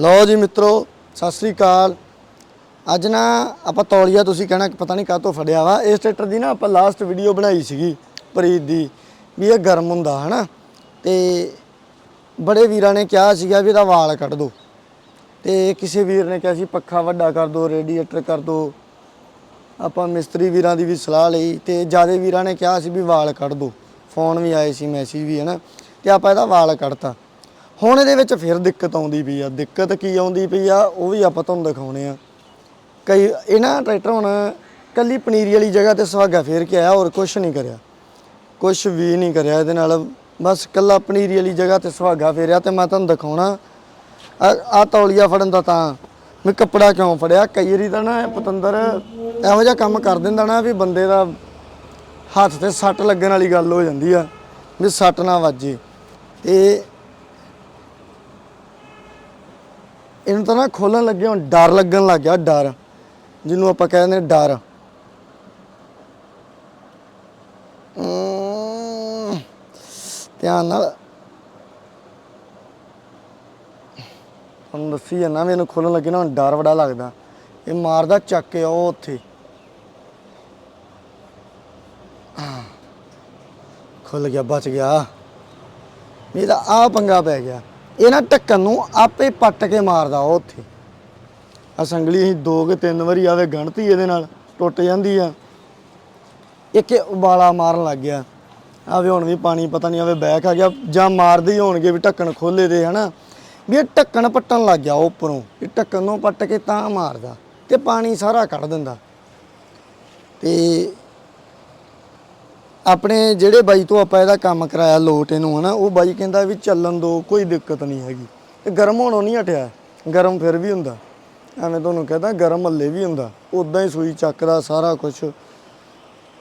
ਲਓ ਜੀ ਮਿੱਤਰੋ, ਸਤਿ ਸ੍ਰੀ ਅਕਾਲ। ਅੱਜ ਨਾ ਆਪਾਂ ਤੌਲੀਆ ਤੁਸੀਂ ਕਹਿਣਾ ਪਤਾ ਨਹੀਂ ਕਾਹਤੋਂ ਫੜਿਆ ਵਾ। ਇਸ ਟਰੈਕਟਰ ਦੀ ਨਾ ਆਪਾਂ ਲਾਸਟ ਵੀਡੀਓ ਬਣਾਈ ਸੀਗੀ ਪ੍ਰੀਤ ਦੀ, ਵੀ ਇਹ ਗਰਮ ਹੁੰਦਾ, ਹਨਾ? ਤੇ ਬੜੇ ਵੀਰਾਂ ਨੇ ਕਿਹਾ ਸੀਗਾ ਵੀ ਇਹਦਾ ਵਾਲ ਕੱਢ ਦੋ। ਤੇ ਕਿਸੇ ਵੀਰ ਨੇ ਕਿਹਾ ਸੀ, ਪੱਖਾ ਵੱਡਾ ਕਰ ਦੋ ਰੇਡੀਏਟਰ ਕਰ ਦੋ। ਆਪਾਂ ਮਿਸਤਰੀ ਵੀਰਾਂ ਦੀ ਵੀ ਸਲਾਹ ਲਈ ਤੇ ਜਿਆਦੇ ਵੀਰਾਂ ਨੇ ਕਿਹਾ ਸੀ ਵੀ ਵਾਲ ਕੱਢ ਦੋ। ਫੋਨ ਵੀ ਆਏ ਸੀ ਮੈਸੇਜ ਵੀ, ਹਨਾ? ਤੇ ਆਪਾਂ ਇਹਦਾ ਵਾਲ ਕੱਢਤਾ। ਹੁਣ ਇਹਦੇ ਵਿੱਚ ਫਿਰ ਦਿੱਕਤ ਆਉਂਦੀ ਪਈ ਆ। ਦਿੱਕਤ ਕੀ ਆਉਂਦੀ ਪਈ ਆ, ਉਹ ਵੀ ਆਪਾਂ ਤੁਹਾਨੂੰ ਦਿਖਾਉਣੇ ਆ। ਕਈ ਇਹਨਾਂ ਟਰੈਕਟਰ ਹੁਣ ਕੱਲੀ ਪਨੀਰੀ ਵਾਲੀ ਜਗ੍ਹਾ ਤੇ ਸੁਹਾਗਾ ਫੇਰ ਕੇ ਆਇਆ, ਹੋਰ ਕੁਝ ਨਹੀਂ ਕਰਿਆ। ਕੁਝ ਵੀ ਨਹੀਂ ਕਰਿਆ ਇਹਦੇ ਨਾਲ। ਬਸ ਕੱਲਾ ਪਨੀਰੀ ਵਾਲੀ ਜਗ੍ਹਾ ਤੇ ਸੁਹਾਗਾ ਫੇਰਿਆ ਤੇ ਮੈਂ ਤੁਹਾਨੂੰ ਦਿਖਾਉਣਾ। ਆ ਤੌਲੀਆ ਫੜਨ ਦਾ ਤਾਂ ਮੈਂ ਕੱਪੜਾ ਕਿਉਂ ਫੜਿਆ? ਕਈ ਵਾਰੀ ਤਾਂ ਨਾ ਇਹ ਪਤੰਦਰ ਇਹੋ ਜਿਹਾ ਕੰਮ ਕਰ ਦਿੰਦਾ ਨਾ ਵੀ ਬੰਦੇ ਦਾ ਹੱਥ ਤੇ ਸੱਟ ਲੱਗਣ ਵਾਲੀ ਗੱਲ ਹੋ ਜਾਂਦੀ ਆ, ਵੀ ਸੱਟ ਨਾ ਵੱਜੇ। ਤੇ ਇਹਨੂੰ ਤਾਂ ਨਾ ਖੋਲਣ ਲੱਗੇ ਹੁਣ, ਡਰ ਲੱਗਣ ਲੱਗ ਗਿਆ, ਡਰ। ਜਿਹਨੂੰ ਆਪਾਂ ਕਹਿੰਦੇ ਨੇ ਡਰ। ਧਿਆਨ ਨਾਲ। ਤੁਹਾਨੂੰ ਦੱਸੀ ਜਾਂਦਾ ਮੈਨੂੰ ਖੋਲਣ ਲੱਗੇ ਨਾ, ਹੁਣ ਡਰ ਬੜਾ ਲੱਗਦਾ। ਇਹ ਮਾਰਦਾ ਚੱਕ ਕੇ ਉਹ ਉੱਥੇ। ਖੁੱਲ ਗਿਆ, ਬਚ ਗਿਆ। ਇਹਦਾ ਆ ਪੰਗਾ ਪੈ ਗਿਆ। ਇਹ ਨਾ ਢੱਕਣ ਨੂੰ ਆਪੇ ਪੱਟ ਕੇ ਮਾਰਦਾ ਉਹ ਉੱਥੇ। ਅਸੰਗਲੀ ਅਸੀਂ ਦੋ ਕਿ ਤਿੰਨ ਵਾਰੀ ਆਵੇ ਗਣਤੀ ਇਹਦੇ ਨਾਲ, ਟੁੱਟ ਜਾਂਦੀ ਆ। ਇੱਕ ਇਹ ਉਬਾਲਾ ਮਾਰਨ ਲੱਗ ਗਿਆ। ਆਵੇ ਹੁਣ ਵੀ ਪਾਣੀ ਪਤਾ ਨਹੀਂ ਆਵੇ ਬੈਕ ਆ ਗਿਆ ਜਾਂ ਮਾਰਦੇ ਹੀ ਹੋਣਗੇ ਵੀ ਢੱਕਣ ਖੋਲੇ ਦੇ, ਹਨਾ? ਵੀ ਇਹ ਢੱਕਣ ਪੱਟਣ ਲੱਗ ਗਿਆ ਉਹ ਉੱਪਰੋਂ ਇਹ ਢੱਕਣ ਨੂੰ ਪੱਟ ਕੇ ਤਾਂ ਮਾਰਦਾ ਤੇ ਪਾਣੀ ਸਾਰਾ ਕੱਢ ਦਿੰਦਾ। ਤੇ ਆਪਣੇ ਜਿਹੜੇ ਬਾਈ ਤੋਂ ਆਪਾਂ ਇਹਦਾ ਕੰਮ ਕਰਾਇਆ ਲੋਟ ਇਹਨੂੰ, ਹਨਾ, ਉਹ ਬਾਈ ਕਹਿੰਦਾ ਵੀ ਚੱਲਣ ਦੋ, ਕੋਈ ਦਿੱਕਤ ਨਹੀਂ ਹੈਗੀ। ਤੇ ਗਰਮ ਹੋਣੋਂ ਨਹੀਂ ਹਟਿਆ। ਗਰਮ ਫਿਰ ਵੀ ਹੁੰਦਾ। ਐਵੇਂ ਤੁਹਾਨੂੰ ਕਹਦਾ ਗਰਮ ਹੱਲੇ ਵੀ ਹੁੰਦਾ। ਉਦਾਂ ਹੀ ਸੂਈ ਚੱਕਦਾ ਸਾਰਾ ਕੁਝ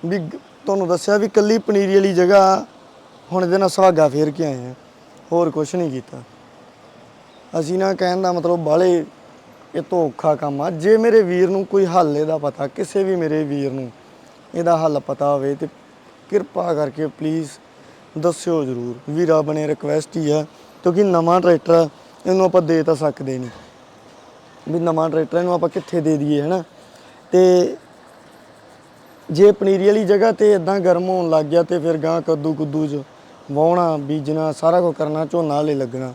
ਵੀ ਤੁਹਾਨੂੰ ਦੱਸਿਆ ਵੀ ਕੱਲੀ ਪਨੀਰੀ ਵਾਲੀ ਜਗ੍ਹਾ ਹੁਣ ਇਹਦੇ ਨਾਲ ਸੁਹਾਗਾ ਫੇਰ ਕੇ ਆਏ ਆ। ਹੋਰ ਕੁਝ ਨਹੀਂ ਕੀਤਾ। ਅਸੀਂ ਨਾ ਕਹਿਣ ਦਾ ਮਤਲਬ ਬਾਲੇ ਇਹ ਤੋਂ ਔਖਾ ਕੰਮ ਆ। ਜੇ ਮੇਰੇ ਵੀਰ ਨੂੰ ਕੋਈ ਹੱਲ ਇਹਦਾ ਪਤਾ, ਕਿਸੇ ਵੀ ਮੇਰੇ ਵੀਰ ਨੂੰ ਇਹਦਾ ਹੱਲ ਪਤਾ ਹੋਵੇ ਤੇ ਕਿਰਪਾ ਕਰਕੇ ਪਲੀਜ਼ ਦੱਸਿਓ ਜਰੂਰ ਵੀਰਾ ਬਣੇ ਰਿਕਵੈਸਟ ਹੀ ਆ, ਕਿਉਂਕਿ ਨਵਾਂ ਟਰੈਕਟਰ ਇਹਨੂੰ ਆਪਾਂ ਦੇ ਤਾਂ ਸਕਦੇ ਨਹੀਂ। ਵੀ ਨਵਾਂ ਟਰੈਕਟਰ ਇਹਨੂੰ ਆਪਾਂ ਕਿੱਥੇ ਦੇ ਦਈਏ, ਹਨਾ? ਤੇ ਜੇ ਪਨੀਰੀ ਵਾਲੀ ਜਗ੍ਹਾ ਤੇ ਇਦਾਂ ਗਰਮ ਹੋਣ ਲੱਗ ਗਿਆ ਤੇ ਫਿਰ ਗਾਂ ਕੱਦੂ ਕੁੱਦੂ ਚ ਵਾਉਣਾ ਬੀਜਣਾ, ਸਾਰਾ ਕੁਝ ਕਰਨਾ, ਝੋਨਾ ਹਲੇ ਲੱਗਣਾ,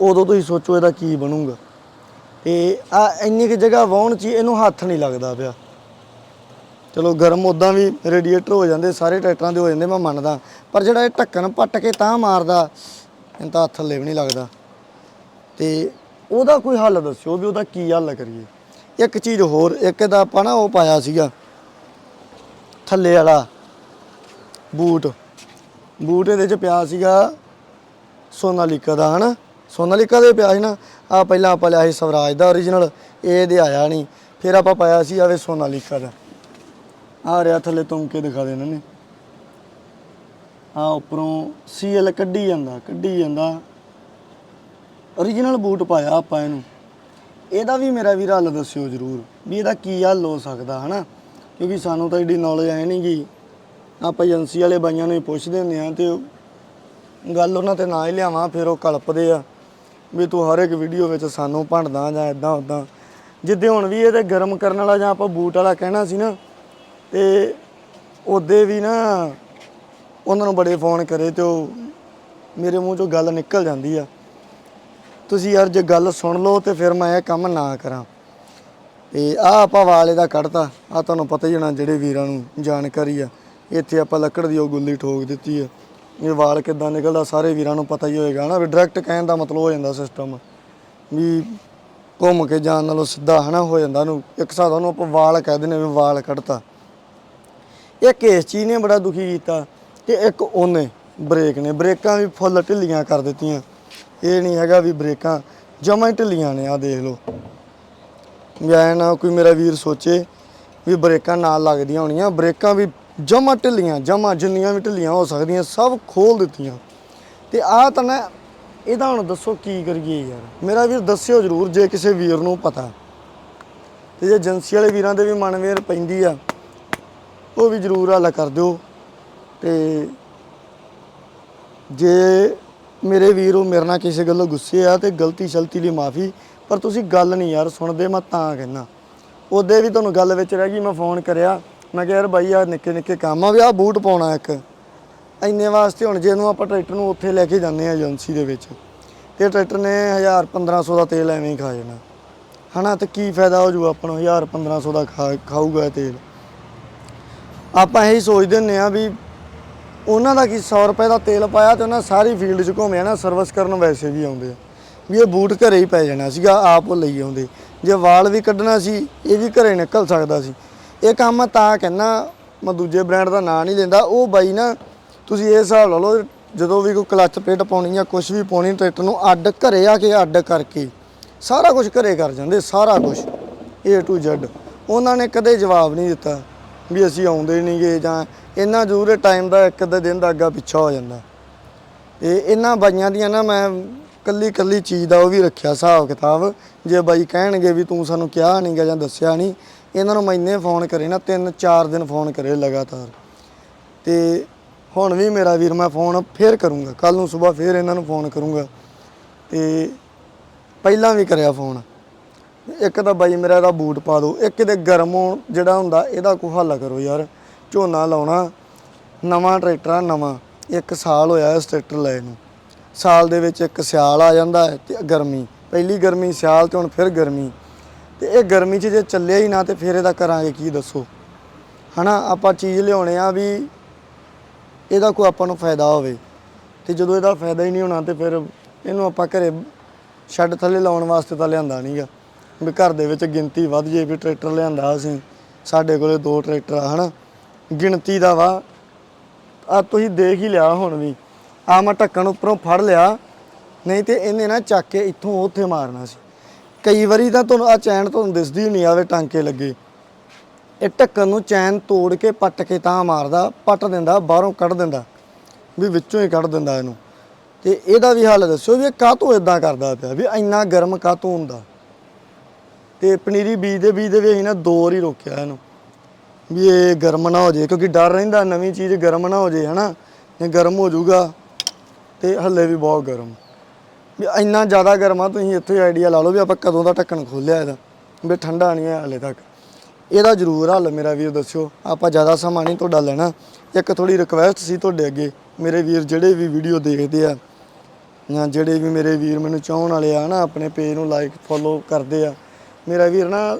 ਉਦੋਂ ਤੁਸੀਂ ਸੋਚੋ ਇਹਦਾ ਕੀ ਬਣੂਗਾ। ਤੇ ਆ ਇੰਨੀ ਕਿ ਜਗ੍ਹਾ ਵਾਉਣ ਚ ਹੀ ਇਹਨੂੰ ਹੱਥ ਨਹੀਂ ਲੱਗਦਾ ਪਿਆ। ਚਲੋ ਗਰਮ ਉਦਾਂ ਵੀ ਰੇਡੀਏਟਰ ਹੋ ਜਾਂਦੇ, ਸਾਰੇ ਟਰੈਕਟਰਾਂ ਦੇ ਹੋ ਜਾਂਦੇ, ਮੈਂ ਮੰਨਦਾ। ਪਰ ਜਿਹੜਾ ਇਹ ਢੱਕਣ ਪੱਟ ਕੇ ਤਾਂ ਮਾਰਦਾ ਇਹਨੂੰ ਤਾਂ ਹੱਥ ਥੱਲੇ ਵੀ ਨਹੀਂ ਲੱਗਦਾ। ਤੇ ਉਹਦਾ ਕੋਈ ਹੱਲ ਦੱਸਿਓ ਵੀ ਉਹਦਾ ਕੀ ਹੱਲ ਕਰੀਏ। ਇੱਕ ਚੀਜ਼ ਹੋਰ, ਇੱਕ ਦਾ ਆਪਾਂ ਨਾ ਉਹ ਪਾਇਆ ਸੀਗਾ, ਥੱਲੇ ਵਾਲਾ ਬੂਟ। ਬੂਟ ਇਹਦੇ ਚ ਪਿਆ ਸੀਗਾ ਸੋਨਾਲੀਕਾ ਦਾ, ਹਨਾ? ਸੋਨਾਲੀਕਾ ਦੇ ਪਿਆ ਸੀ ਨਾ ਆ ਪਹਿਲਾਂ ਆਪਾਂ ਲਿਆ ਸੀ ਸਵਰਾਜ ਦਾ origignal ਇਹ ਇਹਦੇ ਆਇਆ ਨਹੀਂ। ਫਿਰ ਆਪਾਂ ਪਾਇਆ ਸੀ ਆਵੇ ਸੋਨਾਲੀਕਾ ਦਾ। ਆ ਰਿਹਾ ਥੱਲੇ ਤੁੰਮ ਕੇ ਦਿਖਾ ਦੇ ਇਹਨਾਂ ਨੇ। ਆ ਉੱਪਰੋਂ ਸੀਐਲ ਕੱਢੀ ਜਾਂਦਾ ਕੱਢੀ ਜਾਂਦਾ। Origignal ਬੂਟ ਪਾਇਆ ਆਪਾਂ ਇਹਨੂੰ। ਇਹਦਾ ਵੀ ਮੇਰਾ ਵੀਰ ਹੱਲ ਦੱਸਿਓ ਜਰੂਰ ਵੀ ਇਹਦਾ ਕੀ ਹੱਲ ਹੋ ਸਕਦਾ, ਹਨਾ? ਕਿਉਂਕਿ ਸਾਨੂੰ ਤਾਂ ਏਡੀ ਨੌਲੇਜ ਹੈ ਨਹੀਂ ਗੀ, ਆਪਾਂ ਏਜੰਸੀ ਵਾਲੇ ਬਾਈਆਂ ਨੂੰ ਹੀ ਪੁੱਛਦੇ ਹੁੰਦੇ ਆ ਤੇ ਗੱਲ ਉਹਨਾਂ ਤੇ ਨਾ ਹੀ ਲਿਆਵਾਂ, ਫਿਰ ਉਹ ਕਲਪਦੇ ਆ ਵੀ ਤੂੰ ਹਰ ਇੱਕ ਵੀਡੀਓ ਵਿੱਚ ਸਾਨੂੰ ਭੰਡਦਾ ਜਾਂ ਇਦਾਂ ਉਦਾਂ ਜਿੱਦੇ ਹੁਣ ਵੀ ਇਹਦੇ ਗਰਮ ਕਰਨ ਵਾਲਾ ਜਾਂ ਆਪਾਂ ਬੂਟ ਵਾਲਾ ਕਹਿਣਾ ਸੀ ਨਾ ਤੇ ਉਹਦੇ ਵੀ ਨਾ ਉਹਨਾਂ ਨੂੰ ਬੜੇ ਫੋਨ ਕਰੇ ਤੇ ਉਹ ਮੇਰੇ ਮੂੰਹ ਚੋਂ ਗੱਲ ਨਿਕਲ ਜਾਂਦੀ ਆ। ਤੁਸੀਂ ਯਾਰ ਜੇ ਗੱਲ ਸੁਣ ਲਓ ਤੇ ਫਿਰ ਮੈਂ ਇਹ ਕੰਮ ਨਾ ਕਰਾਂ। ਤੇ ਆ ਆਪਾਂ ਵਾਲੇ ਦਾ ਕੱਢਤਾ। ਆ ਤੁਹਾਨੂੰ ਪਤਾ ਹੀ ਹੋਣਾ ਜਿਹੜੇ ਵੀਰਾਂ ਨੂੰ ਜਾਣਕਾਰੀ ਆ। ਇੱਥੇ ਆਪਾਂ ਲੱਕੜ ਦੀ ਉਹ ਗੁੱਲੀ ਠੋਕ ਦਿੱਤੀ ਆ। ਇਹ ਵਾਲ ਕਿੱਦਾਂ ਨਿਕਲਦਾ ਸਾਰੇ ਵੀਰਾਂ ਨੂੰ ਪਤਾ ਹੀ ਹੋਏਗਾ ਨਾ ਵੀ ਡਾਇਰੈਕਟ ਕਹਿਣ ਦਾ ਮਤਲਬ ਹੋ ਜਾਂਦਾ ਸਿਸਟਮ ਵੀ ਘੁੰਮ ਕੇ ਜਾਣ ਨਾਲੋਂ ਸਿੱਧਾ ਹਨਾ ਹੋ ਜਾਂਦਾ ਉਹਨੂੰ। ਇੱਕ ਹਿਸਾਬ ਉਹਨੂੰ ਆਪਾਂ ਵਾਲ ਕਹਿ ਦਿੰਦੇ ਵੀ ਵਾਲ ਕੱਢਤਾ। ਇੱਕ ਇਸ ਚੀਜ਼ ਨੇ ਬੜਾ ਦੁਖੀ ਕੀਤਾ ਕਿ ਇੱਕ ਉਹਨੇ ਬ੍ਰੇਕ ਨੇ, ਬ੍ਰੇਕਾਂ ਵੀ ਫੁੱਲ ਢਿੱਲੀਆਂ ਕਰ ਦਿੱਤੀਆਂ। ਇਹ ਨਹੀਂ ਹੈਗਾ ਵੀ ਬ੍ਰੇਕਾਂ ਜਮਾਂ ਹੀ ਢਿੱਲੀਆਂ ਨੇ ਆ ਦੇਖ ਲਓ। ਵੀ ਨਾ ਕੋਈ ਮੇਰਾ ਵੀਰ ਸੋਚੇ ਵੀ ਬ੍ਰੇਕਾਂ ਨਾਲ ਲੱਗਦੀਆਂ ਹੋਣੀਆਂ, ਬ੍ਰੇਕਾਂ ਵੀ ਜਮਾਂ ਢਿੱਲੀਆਂ, ਜਮਾਂ ਜਿੰਨੀਆਂ ਵੀ ਢਿੱਲੀਆਂ ਹੋ ਸਕਦੀਆਂ, ਸਭ ਖੋਲ ਦਿੱਤੀਆਂ। ਤੇ ਆਹ ਤਾਂ ਨਾ ਇਹਦਾ ਹੁਣ ਦੱਸੋ ਕੀ ਕਰੀਏ ਯਾਰ? ਮੇਰਾ ਵੀਰ ਦੱਸਿਓ ਜਰੂਰ, ਜੇ ਕਿਸੇ ਵੀਰ ਨੂੰ ਪਤਾ। ਤੇ ਜੇ ਏਜੰਸੀ ਵਾਲੇ ਵੀਰਾਂ ਦੇ ਵੀ ਮਨ ਵੇਰ ਪੈਂਦੀ ਆ ਉਹ ਵੀ ਜਰੂਰ ਹੱਲ ਕਰ ਦਿਓ। ਤੇ ਜੇ ਮੇਰੇ ਵੀਰ ਉਹ ਮੇਰੇ ਨਾਲ ਕਿਸੇ ਗੱਲੋਂ ਗੁੱਸੇ ਆ ਤੇ ਗਲਤੀ ਸ਼ਲਤੀ ਲਈ ਮਾਫੀ, ਪਰ ਤੁਸੀਂ ਗੱਲ ਨਹੀਂ ਯਾਰ ਸੁਣਦੇ, ਮੈਂ ਤਾਂ ਕਹਿਣਾ ਉਹਦੇ ਵੀ ਤੁਹਾਨੂੰ ਗੱਲ ਵਿੱਚ ਰਹਿ ਗਈ, ਮੈਂ ਫੋਨ ਕਰਿਆ। ਮੈਂ ਕਿਹਾ ਯਾਰ ਬਾਈ ਆ ਨਿੱਕੇ ਨਿੱਕੇ ਕੰਮ ਆ ਵੀ ਆ ਬੂਟ ਪਾਉਣਾ ਇੱਕ। ਇੰਨੇ ਵਾਸਤੇ ਹੁਣ ਜੇ ਇਹਨੂੰ ਆਪਾਂ ਟਰੈਕਟਰ ਨੂੰ ਉੱਥੇ ਲੈ ਕੇ ਜਾਂਦੇ ਆ ਏਜੰਸੀ ਦੇ ਵਿੱਚ, ਤੇ ਟਰੈਕਟਰ ਨੇ 1000 1500 ਦਾ ਤੇਲ ਐਵੇਂ ਹੀ ਖਾ ਜਾਣਾ। ਹਨਾ, ਤੇ ਕੀ ਫਾਇਦਾ ਹੋ ਜੂ ਆਪਾਂ ਨੂੰ 1000 1500 ਦਾ ਖਾ ਖਾਊਗਾ ਤੇਲ। ਆਪਾਂ ਇਹੀ ਸੋਚਦੇ ਹੁੰਦੇ ਆ ਵੀ ਉਹਨਾਂ ਦਾ ਕੀ 100 ਰੁਪਏ ਦਾ ਤੇਲ ਪਾਇਆ ਤੇ ਉਹਨਾਂ ਸਾਰੀ ਫੀਲਡ 'ਚ ਘੁੰਮਿਆ ਨਾ ਸਰਵਿਸ ਕਰਨ ਵੈਸੇ ਵੀ ਆਉਂਦੇ ਆ। ਵੀ ਇਹ ਬੂਟ ਘਰੇ ਹੀ ਪੈ ਜਾਣਾ ਸੀਗਾ, ਆਪ ਉਹ ਲਈ ਆਉਂਦੇ। ਜੇ ਵਾਲ ਵੀ ਕੱਢਣਾ ਸੀ, ਇਹ ਵੀ ਘਰੇ ਨਿਕਲ ਸਕਦਾ ਸੀ। ਇਹ ਕੰਮ ਮੈਂ ਤਾਂ ਕਹਿੰਦਾ, ਮੈਂ ਦੂਜੇ ਬ੍ਰਾਂਡ ਦਾ ਨਾਂ ਨਹੀਂ ਲੈਂਦਾ। ਉਹ ਬਾਈ ਨਾ, ਤੁਸੀਂ ਇਹ ਹਿਸਾਬ ਲਾ ਲਓ, ਜਦੋਂ ਵੀ ਕੋਈ ਕਲੱਚ ਪਲੇਟ ਪਾਉਣੀ ਜਾਂ ਕੁਝ ਵੀ ਪਾਉਣੀ ਟਰੈਕਟਰ ਨੂੰ, ਅੱਡ ਘਰੇ ਆ ਕੇ ਅੱਡ ਕਰਕੇ, ਸਾਰਾ ਕੁਝ ਘਰੇ ਕਰ ਜਾਂਦੇ, ਸਾਰਾ ਕੁਝ A to Z ਉਹਨਾਂ ਨੇ ਕਦੇ ਜਵਾਬ ਨਹੀਂ ਦਿੱਤਾ। ਵੀ ਅਸੀਂ ਆਉਂਦੇ ਨਹੀਂਗੇ ਜਾਂ ਇਹਨਾਂ ਜ਼ਰੂਰ ਟਾਈਮ ਦਾ ਇੱਕ ਅੱਧੇ ਦਿਨ ਦਾ ਅੱਗਾ ਪਿੱਛਾ ਹੋ ਜਾਂਦਾ। ਤੇ ਇਹਨਾਂ ਬਾਈਆਂ ਦੀਆਂ ਨਾ ਮੈਂ ਕੱਲੀ ਕੱਲੀ ਚੀਜ਼ ਦਾ ਉਹ ਵੀ ਰੱਖਿਆ ਹਿਸਾਬ ਕਿਤਾਬ। ਜੇ ਬਾਈ ਕਹਿਣਗੇ ਵੀ ਤੂੰ ਸਾਨੂੰ ਕਿਹਾ ਨਹੀਂਗਾ ਜਾਂ ਦੱਸਿਆ ਨਹੀਂ ਇਹਨਾਂ ਨੂੰ ਮੈਨੇ ਫੋਨ ਕਰੇ ਨਾ, ਤਿੰਨ ਚਾਰ ਦਿਨ ਫੋਨ ਕਰੇ ਲਗਾਤਾਰ। ਤੇ ਹੁਣ ਵੀ ਮੇਰਾ ਵੀਰ ਮੈਂ ਫੋਨ ਫੇਰ ਕਰੂੰਗਾ ਕੱਲ ਨੂੰ ਸਵੇਰ ਫੇਰ ਇਹਨਾਂ ਨੂੰ ਫੋਨ ਕਰੂੰਗਾ। ਤੇ ਪਹਿਲਾਂ ਵੀ ਕਰਿਆ ਫੋਨ ਇੱਕ ਤਾਂ ਬਾਈ ਮੇਰਾ ਇਹਦਾ ਬੂਟ ਪਾ ਦਿਓ, ਇੱਕ ਇਹਦੇ ਗਰਮ ਹੋਣ ਜਿਹੜਾ ਹੁੰਦਾ ਇਹਦਾ ਕੋਈ ਹੱਲ ਕਰੋ ਯਾਰ। ਝੋਨਾ ਲਾਉਣਾ, ਨਵਾਂ ਟਰੈਕਟਰ ਆ, ਨਵਾਂ। ਇੱਕ ਸਾਲ ਹੋਇਆ ਇਸ ਟਰੈਕਟਰ ਲਏ ਨੂੰ। ਸਾਲ ਦੇ ਵਿੱਚ ਇੱਕ ਸਿਆਲ ਆ ਜਾਂਦਾ ਹੈ ਤੇ ਗਰਮੀ। ਪਹਿਲੀ ਗਰਮੀ ਸਿਆਲ ਤੇ, ਹੁਣ ਫਿਰ ਗਰਮੀ। ਤੇ ਇਹ ਗਰਮੀ 'ਚ ਜੇ ਚੱਲਿਆ ਹੀ ਨਾ ਤੇ ਫਿਰ ਇਹਦਾ ਕਰਾਂਗੇ ਕੀ ਦੱਸੋ? ਹਨਾ, ਆਪਾਂ ਚੀਜ਼ ਲਿਆਉਣੇ ਆ ਵੀ ਇਹਦਾ ਕੋਈ ਆਪਾਂ ਨੂੰ ਫਾਇਦਾ ਹੋਵੇ। ਤੇ ਜਦੋਂ ਇਹਦਾ ਫਾਇਦਾ ਹੀ ਨਹੀਂ ਹੋਣਾ ਤੇ ਫਿਰ ਇਹਨੂੰ ਆਪਾਂ ਘਰੇ ਛੱਡ ਥੱਲੇ ਲਾਉਣ ਵਾਸਤੇ ਤਾਂ ਲਿਆਂਦਾ ਨਹੀਂਗਾ ਵੀ ਘਰ ਦੇ ਵਿੱਚ ਗਿਣਤੀ ਵੱਧ ਜੇ ਵੀ ਟਰੈਕਟਰ ਲਿਆਂਦਾ ਅਸੀਂ, ਸਾਡੇ ਕੋਲੇ ਦੋ ਟਰੈਕਟਰ ਆ, ਹਨਾ? ਗਿਣਤੀ ਦਾ ਵਾ। ਆ ਤੁਸੀਂ ਦੇਖ ਹੀ ਲਿਆ ਹੁਣ ਵੀ। ਆ ਮੈਂ ਢੱਕਣ ਉੱਪਰੋਂ ਫੜ ਲਿਆ, ਨਹੀਂ ਤੇ ਇਹਨੇ ਨਾ ਚੱਕ ਕੇ ਇੱਥੋਂ ਉੱਥੇ ਮਾਰਨਾ ਸੀ। ਕਈ ਵਾਰੀ ਤਾਂ ਤੁਹਾਨੂੰ ਆ ਚੈਨ ਤੁਹਾਨੂੰ ਦਿਸਦੀ ਨਹੀਂ ਆਵੇ ਟਾਂਕੇ ਲੱਗੇ। ਇਹ ਢੱਕਣ ਨੂੰ ਚੈਨ ਤੋੜ ਕੇ ਪੱਟ ਕੇ ਤਾਂ ਮਾਰਦਾ, ਪੱਟ ਦਿੰਦਾ, ਬਾਹਰੋਂ ਕੱਢ ਦਿੰਦਾ, ਵੀ ਵਿੱਚੋਂ ਹੀ ਕੱਢ ਦਿੰਦਾ ਇਹਨੂੰ। ਤੇ ਇਹਦਾ ਵੀ ਹੱਲ ਦੱਸਿਓ ਵੀ ਇਹ ਕਾਹਤੋਂ ਇਦਾਂ ਕਰਦਾ ਪਿਆ, ਵੀ ਇੰਨਾ ਗਰਮ ਕਾਹਤੋਂ ਹੁੰਦਾ? ਤੇ ਪਨੀਰੀ ਬੀਜਦੇ ਬੀਜਦੇ ਵੀ ਅਸੀਂ ਨਾ ਦੋ ਵਾਰੀ ਰੋਕਿਆ ਇਹਨੂੰ। ਵੀ ਇਹ ਗਰਮ ਨਾ ਹੋ ਜੇ ਕਿਉਂਕਿ ਡਰ ਰਹਿੰਦਾ ਨਵੀਂ ਚੀਜ਼ ਗਰਮ ਨਾ ਹੋ ਜੇ ਹਨਾ? ਜੇ ਗਰਮ ਹੋ ਜਾਊਗਾ ਤੇ ਹੱਲੇ ਵੀ ਬਹੁਤ ਗਰਮ। ਵੀ ਇੰਨਾ ਜ਼ਿਆਦਾ ਗਰਮ ਆ, ਤੁਸੀਂ ਇੱਥੇ ਆਈਡੀਆ ਲਾ ਲਓ ਵੀ ਆਪਾਂ ਕਦੋਂ ਦਾ ਢੱਕਣ ਖੋਲਿਆ ਇਹਦਾ। ਵੀ ਠੰਡਾ ਨਹੀਂ ਹੈ ਹਲੇ ਤੱਕ। ਇਹਦਾ ਜ਼ਰੂਰ ਹੱਲ ਮੇਰਾ ਵੀਰ ਦੱਸਿਓ। ਆਪਾਂ ਜ਼ਿਆਦਾ ਸਮਾਂ ਨਹੀਂ ਤੁਹਾਡਾ ਲੈਣਾ। ਇੱਕ ਥੋੜੀ ਰਿਕਵੈਸਟ ਸੀ ਤੁਹਾਡੇ ਅੱਗੇ। ਮੇਰੇ ਵੀਰ ਜਿਹੜੇ ਵੀ ਵੀਡੀਓ ਦੇਖਦੇ ਆ, ਜਾਂ ਜਿਹੜੇ ਵੀ ਮੇਰੇ ਵੀਰ ਮੈਨੂੰ ਚਾਹਣ ਵਾਲੇ ਆ ਨਾ ਆਪਣੇ ਪੇਜ ਨੂੰ ਲਾਈਕ ਫੋਲੋ ਕਰਦੇ ਆ ਮੇਰਾ ਵੀਰ ਨਾ,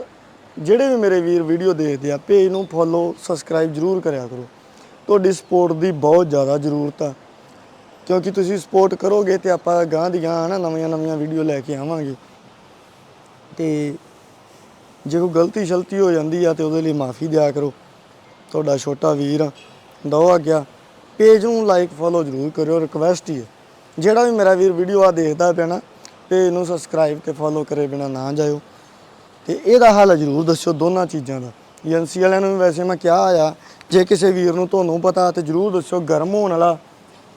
ਜਿਹੜੇ ਵੀ ਮੇਰੇ ਵੀਰ ਵੀਡੀਓ ਦੇਖਦੇ ਆ ਪੇਜ ਨੂੰ ਫੋਲੋ ਸਬਸਕ੍ਰਾਈਬ ਜ਼ਰੂਰ ਕਰਿਆ ਕਰੋ। ਤੁਹਾਡੀ ਸਪੋਰਟ ਦੀ ਬਹੁਤ ਜ਼ਿਆਦਾ ਜ਼ਰੂਰਤ ਆ। ਕਿਉਂਕਿ ਤੁਸੀਂ ਸਪੋਰਟ ਕਰੋਗੇ ਤੇ ਆਪਾਂ ਗਾਂ ਦੀ ਗਾਂ ਨਾ ਨਵੀਆਂ ਨਵੀਆਂ ਵੀਡੀਓ ਲੈ ਕੇ ਆਵਾਂਗੇ। ਤੇ ਜੇ ਕੋਈ ਗਲਤੀ ਸ਼ਲਤੀ ਹੋ ਜਾਂਦੀ ਆ ਤੇ ਉਹਦੇ ਲਈ ਮਾਫੀ ਦਿਆ ਕਰੋ। ਤੁਹਾਡਾ ਛੋਟਾ ਵੀਰ ਆ ਦੋ ਆ ਗਿਆ। ਪੇਜ ਨੂੰ ਲਾਈਕ ਫੋਲੋ ਜ਼ਰੂਰ ਕਰਿਓ ਰਿਕਵੈਸਟ ਹੀ ਹੈ ਜਿਹੜਾ ਵੀ ਮੇਰਾ ਵੀਰ ਵੀਡੀਓ ਆ ਦੇਖਦਾ ਪਿਆ ਨਾ ਪੇਜ ਨੂੰ ਸਬਸਕ੍ਰਾਈਬ ਤੇ ਫੋਲੋ ਕਰੇ ਬਿਨਾ ਨਾ ਜਾਇਓ। ਤੇ ਇਹਦਾ ਹੱਲ ਜ਼ਰੂਰ ਦੱਸਿਓ ਦੋਨਾਂ ਚੀਜ਼ਾਂ ਦਾ। ਏਜੰਸੀ ਵਾਲਿਆਂ ਨੂੰ ਵੀ ਵੈਸੇ ਮੈਂ ਕਿਹਾ ਆ ਜੇ ਕਿਸੇ ਵੀਰ ਨੂੰ ਤੁਹਾਨੂੰ ਪਤਾ ਤੇ ਜ਼ਰੂਰ ਦੱਸਿਓ ਗਰਮ ਹੋਣ ਵਾਲਾ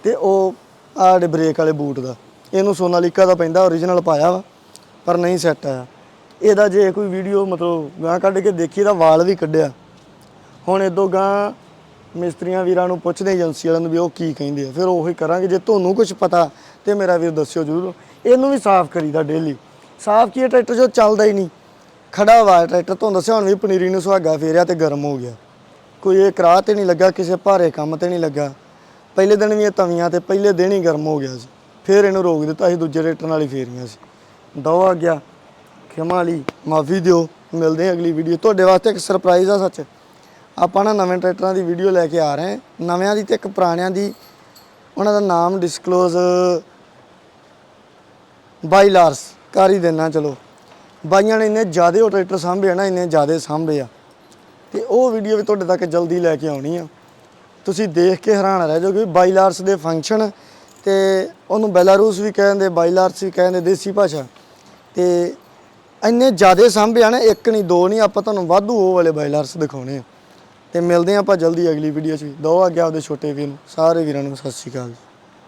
ਤੇ ਉਹ ਆੜੇ ਬ੍ਰੇਕ ਵਾਲੇ ਬੂਟ ਦਾ ਇਹਨੂੰ ਸੋਨਾਲੀਕਾ ਦਾ ਪੈਂਦਾ origignal ਪਾਇਆ ਵਾ ਪਰ ਨਹੀਂ ਸੈੱਟ ਆਇਆ। ਇਹਦਾ ਜੇ ਕੋਈ ਵੀਡੀਓ ਮਤਲਬ ਗਾਂ ਕੱਢ ਕੇ ਦੇਖੀ ਤਾਂ ਵਾਲ ਵੀ ਕੱਢਿਆ। ਹੁਣ ਇਦੋਂ ਗਾਂ ਮਿਸਤਰੀਆਂ ਵੀਰਾਂ ਨੂੰ ਪੁੱਛਦੇ ਏਜੰਸੀ ਵਾਲਿਆਂ ਨੂੰ ਵੀ ਉਹ ਕੀ ਕਹਿੰਦੇ ਆ। ਫਿਰ ਉਹੀ ਕਰਾਂਗੇ ਜੇ ਤੁਹਾਨੂੰ ਕੁਝ ਪਤਾ ਤੇ ਮੇਰਾ ਵੀਰ ਦੱਸਿਓ ਜ਼ਰੂਰ। ਇਹਨੂੰ ਵੀ ਸਾਫ਼ ਕਰੀਦਾ ਡੇਲੀ ਸਾਫ਼ ਕੀ ਹੈ, ਟਰੈਕਟਰ ਜੋ ਚੱਲਦਾ ਹੀ ਨਹੀਂ। ਖੜਾ ਵਾ, ਟਰੈਕਟਰ ਤੁਹਾਨੂੰ ਦੱਸਿਆ ਹੁਣ ਵੀ ਪਨੀਰੀ ਨੂੰ ਸੁਹਾਗਾ ਫੇਰਿਆ ਤੇ ਗਰਮ ਹੋ ਗਿਆ। ਕੋਈ ਇਹ ਕਰਾਹ ਤੇ ਨਹੀਂ ਲੱਗਾ, ਕਿਸੇ ਭਾਰੇ ਕੰਮ ਤੇ ਨਹੀਂ ਲੱਗਾ। ਪਹਿਲੇ ਦਿਨ ਵੀ ਇਹ ਤਵੀਆਂ ਤੇ ਪਹਿਲੇ ਦਿਨ ਹੀ ਗਰਮ ਹੋ ਗਿਆ ਸੀ। ਫਿਰ ਇਹਨੂੰ ਰੋਕ ਦਿੱਤਾ ਸੀ, ਦੂਜੇ ਟਰੈਕਟਰ ਨਾਲ ਹੀ ਫੇਰੀਆਂ ਸੀ। ਦੋ ਆ ਗਿਆ। ਖਿਮਾ ਲਈ ਮਾਫੀ ਦਿਓ। ਮਿਲਦੇ ਹਾਂ ਅਗਲੀ ਵੀਡੀਓ। ਤੁਹਾਡੇ ਵਾਸਤੇ ਇੱਕ ਸਰਪ੍ਰਾਈਜ਼ ਆ ਸੱਚ। ਆਪਾਂ ਨਾ ਨਵੇਂ ਟਰੈਕਟਰਾਂ ਦੀ ਵੀਡੀਓ ਲੈ ਕੇ ਆ ਰਹੇ ਹਾਂ। ਨਵਿਆਂ ਦੀ ਤੇ ਇੱਕ ਪੁਰਾਣਿਆਂ ਦੀ। ਉਹਨਾਂ ਦਾ ਨਾਮ ਡਿਸਕਲੋਜ਼ ਬਾਈ ਲਾਰਸ। ਕਰ ਹੀ ਦੇਣਾ ਚਲੋ। ਬਾਈਆਂ ਨੇ ਇੰਨੇ ਜ਼ਿਆਦੇ ਉਹ ਟਰੈਕਟਰ ਸਾਂਭੇ ਆ ਨਾ, ਇੰਨੇ ਜ਼ਿਆਦੇ ਸਾਂਭੇ ਆ। ਤੇ ਉਹ ਵੀਡੀਓ ਵੀ ਤੁਹਾਡੇ ਤੱਕ ਜਲਦੀ ਲੈ ਕੇ ਆਉਣੀ ਆ। ਤੁਸੀਂ ਦੇਖ ਕੇ ਹੈਰਾਨ ਰਹਿ ਜਾਓਗੇ ਵੀ ਬਾਈਲਾਰਸ ਦੇ ਫੰਕਸ਼ਨ ਤੇ ਉਹਨੂੰ ਬੈਲਾਰੂਸ ਵੀ ਕਹਿੰਦੇ ਬਾਈਲਾਰਸ ਵੀ ਕਹਿੰਦੇ ਦੇਸੀ ਭਾਸ਼ਾ। ਤੇ ਇੰਨੇ ਜ਼ਿਆਦੇ ਸਾਂਭੇ ਆ ਨਾ, ਇੱਕ ਨਹੀਂ, ਦੋ ਨਹੀਂ, ਆਪਾਂ ਤੁਹਾਨੂੰ ਵਾਧੂ ਉਹ ਵਾਲੇ ਬਾਈਲਾਰਸ ਦਿਖਾਉਣੇ ਆ। ਤੇ ਮਿਲਦੇ ਹਾਂ ਆਪਾਂ ਜਲਦੀ ਅਗਲੀ ਵੀਡੀਓ 'ਚ ਵੀ। ਦੋ ਆ ਗਿਆ ਆਪਦੇ ਛੋਟੇ ਵੀਰ ਨੂੰ, ਸਾਰੇ ਵੀਰਾਂ ਨੂੰ ਸਤਿ ਸ਼੍ਰੀ ਅਕਾਲ ਜੀ।